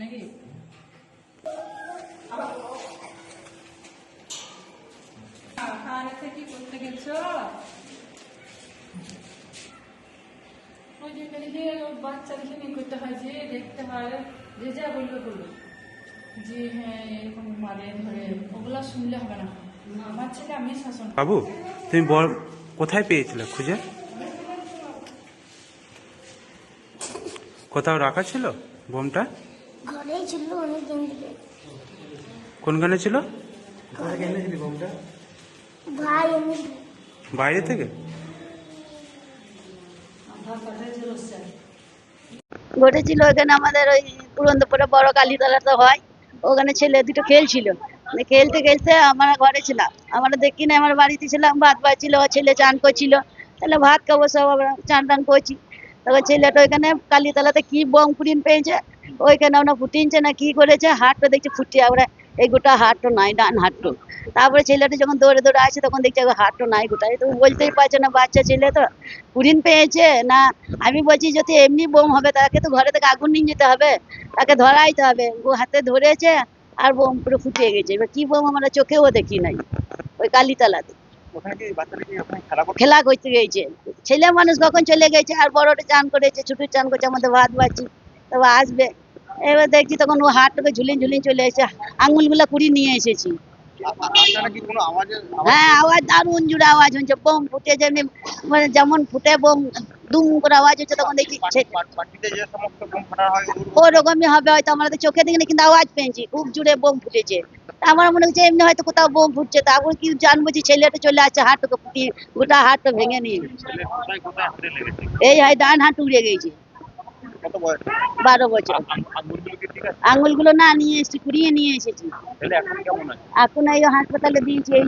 নাকি? খাওয়ানো করতে গেছো? বাচ্চাদেরকে নিয়ে করতে হয় যে, দেখতে যে যা বলবে যে হ্যাঁ এরকম ধরে, ওগুলো শুনলে হবে না। আমার ছেলে আমি শাসন। বাবু, তুমি বল কোথায় পেয়েছিলে খুঁজে? কোথাও রাখা ছিল বোমটা? ঘরেই ছিল অনেক দিন থেকে কোনখানে ছিল? ভাই এনে বাইরে থেকে? ঘটেছিল ওখানে আমাদের ওই পুরন্দপুরে বড় কালীতলাতে হয়। ওখানে ছেলে দুটো খেলছিল। মানে খেলতে খেলতে আমরা ঘরে ছিলাম। আমরা দেখি না আমার বাড়িতে ছিলাম ভাত বাড়ছিল ও ছেলে চান করছিল। তাহলে ভাত খাব সব আমরা চান টান করছি। তখন ছেলেটা ওইখানে কালীতলাতে কি বম ফুটিন পেয়েছে ওইখানে আমরা ফুটিনছে না কি করেছে? হাতটা দেখছি ফুটিয়ে আমরা এই গোটা হাতটা নাই ডান হাতটা তারপরে ছেলেটা যখন দৌড়ে দৌড়ে আসে তখন দেখছি হাতটা নাই গোটা তো বলতেই পারছে না বাচ্চা ছেলে তো ফুটিন পেয়েছে না? আমি বলছি যদি এমনি বোম হবে তাকে তো ঘরে থেকে আগুন নিয়ে যেতে হবে। তাকে ধরাইতে হবে। ও হাতে ধরেছে আর বোম পুরো ফুটিয়ে গেছে। এবার কি বোম আমরা চোখেও দেখি নাই। ওই কালীতলাতে খেলা করতে গেছে। ছেলে মানুষ কখন চলে গেছে আর বড়টা চান করেছে ছোট চান করেছে আমাদের ভাত বাচ্চি তবে আসবে। এবার দেখছি তখন ও হাতটাকে ঝুলিয়ে ঝুলিয়ে চলে এসেছে আঙুলগুলো কুড়ি নিয়ে এসেছি। হ্যাঁ আওয়াজ দারুণ জুড়ে আওয়াজ হচ্ছে। বোম ফুটে যেমনি মানে যেমন ফুটে বোম দুম করে আওয়াজ হচ্ছে তখন দেখছি ছে- ওরকমই হবে হয়তো আমরা তো চোখে দেখিনি কিন্তু আওয়াজ পেয়েছি। খুব জুড়ে বোম ফুটেছে। আমার মনে হচ্ছে এমনি হয়তো কোথাও বোম ফুটছে। তারপর কি জানব যে ছেলেটা চলে আসছে হাতটাকে ফুটিয়ে গোটা হাতটা ভেঙে নিয়ে। এই হয় ডান হাত উড়ে গেছে। বারো বছর। আঙুলগুলো না নিয়ে এসেছি কুড়িয়ে নিয়ে এসেছি। এখন এই হাসপাতালে দিয়েছি এই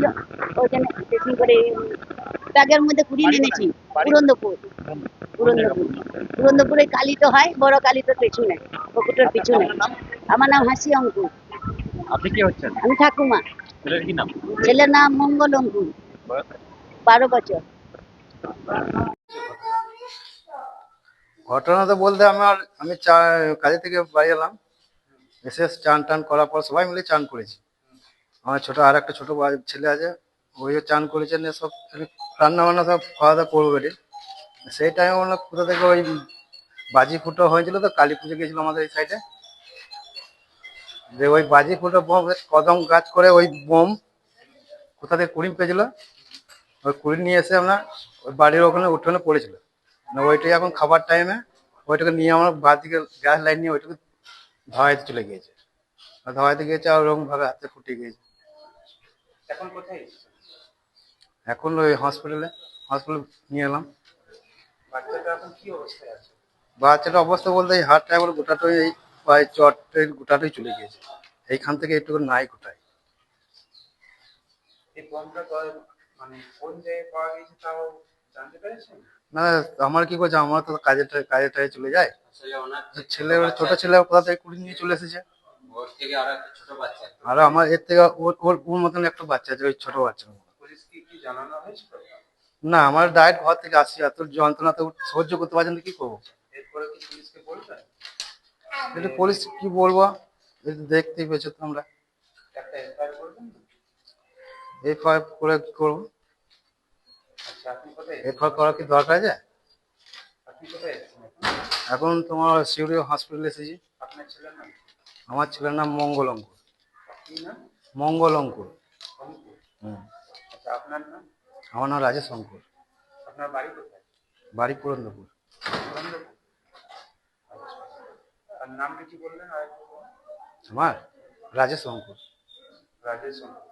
ওইখানে কি করে ব্যাগের মধ্যে কুড়িয়ে এনেছি পুরন্দপুর। পুরন্দপুর। পুরন্দপুরে কালী তো হয় বড় কালী তো পেছনে পুকুরটার পিছনে। আমার নাম হাসি অঙ্কুর। আপনি কি হচ্ছেন? আমি ঠাকুমা। ছেলের কি নাম? ছেলের নাম মঙ্গল অঙ্কুর। বারো বছর। ঘটনা তো বলতে আমার, আমি চা, কাজে থেকে বাড়ি এলাম। এসে চান টান করার পর সবাই মিলে চান করেছি। আমার ছোট, আর একটা ছোট ছেলে আছে ওইও চান করেছে নিয়ে সব রান্না বান্না সব খাওয়া দাওয়া করব বেটে সেই টাইমে মনে কোথা থেকে ওই বাজি ফুটো হয়েছিল তো, কালী পুজো গেছিল আমাদের এই সাইডে যে ওই বাজি ফুটো বোম, কদম গাছ করে ওই বোম কোথা থেকে কুড়ি পেয়েছিল, ওই কুড়ি নিয়ে এসে আমরা ওই বাড়ির ওখানে উঠোনে পড়েছিল। ওইটাই এখন খাবার টাইমে ওইটাকে নিয়ে আমার বাদ দিকে গ্যাস লাইন নিয়ে ওইটাকে ধোয়াইতে চলে গিয়েছে। আর গিয়েছে আর ওরকম ভাবে হাতে ফুটে গিয়েছে। এখন কোথায় এখন ওই হসপিটালে হসপিটালে নিয়ে এলাম। বাচ্চাটা এখন কি অবস্থায় আছে? বাচ্চাটা অবস্থা বলতে এই হাতটা একবার গোটাটাই এই পায়ে চটটা গোটাটাই চলে গিয়েছে। এইখান থেকে একটু নাই গোটায় এই বোমটা মানে কোন জায়গায় পাওয়া গেছে তাও না আমার কি করছে আমার তো কাজে কাজে টাজে চলে যায়। ছেলে ছোট ছেলে কোথা থেকে কুড়ি নিয়ে চলে এসেছে? আর আমার এর থেকে ওর ওর মতন একটা বাচ্চা আছে ওই ছোট বাচ্চা। না আমার ডায়েট ঘর থেকে আসছি এত যন্ত্রণা তো সহ্য করতে পারছেন কি করব? এটা পুলিশ কি বলব? দেখতেই পেয়েছ তো আমরা এফআইআর করে করব। এফআইআর করা কি দরকার আছে? এখন? তোমার শিউরি হসপিটালে এসেছি। আমার ছেলের নাম মঙ্গল অঙ্কুর মঙ্গল অঙ্কুর আমার নাম রাজেশ অঙ্কুর আপনার বাড়ি পুরন্দপুর। আচ্ছা। আমার রাজেশ অঙ্কুর রাজেশ অঙ্কুর।